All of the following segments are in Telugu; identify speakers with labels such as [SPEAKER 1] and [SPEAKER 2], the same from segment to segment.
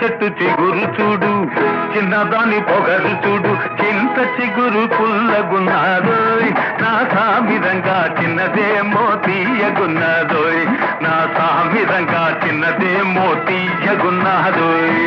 [SPEAKER 1] చెట్టు చిగురు చూడు చిన్నదాని పొగరు చూడు చింత చిగురు పుల్లగున్నాదోయ్. నా సామిరంగా చిన్నదే మోతీయగున్నాదోయ్ నా
[SPEAKER 2] సామిరంగా చిన్నదే మోతీయగున్నాదోయ్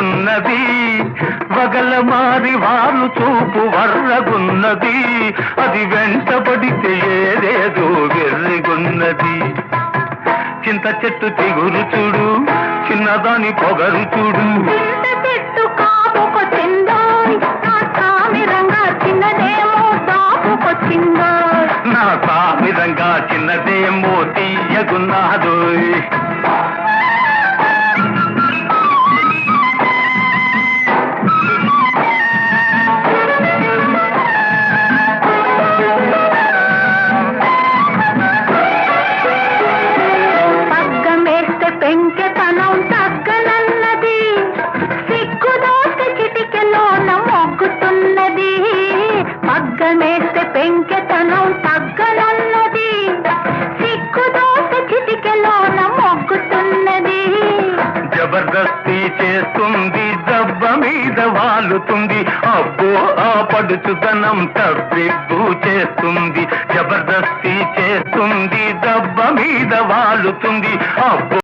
[SPEAKER 2] వర్రగున్నది వగల మారి వాళ్ళు చూపు వర్రగున్నది అది వెంటబడితే ఏదేదో వెర్రిగున్నది. చింత చెట్టు చిగురు చూడు చిన్నదాని పొగరు చూడు.
[SPEAKER 1] నా
[SPEAKER 2] సామిరంగా చిన్నదేమో తీయగున్నాదోయ్.
[SPEAKER 1] వెంకటనం పెంకెతనం తగ్గనన్నది చిటికెలోన మొగ్గుతున్నది
[SPEAKER 2] జబర్దస్తి చేస్తుంది దెబ్బ మీద వాలుతుంది. అబ్బో ఆ పడుచుదనం తప్పిగ్గు చేస్తుంది. జబర్దస్తి చేస్తుంది దెబ్బ మీద వాలుతుంది. అబ్బో.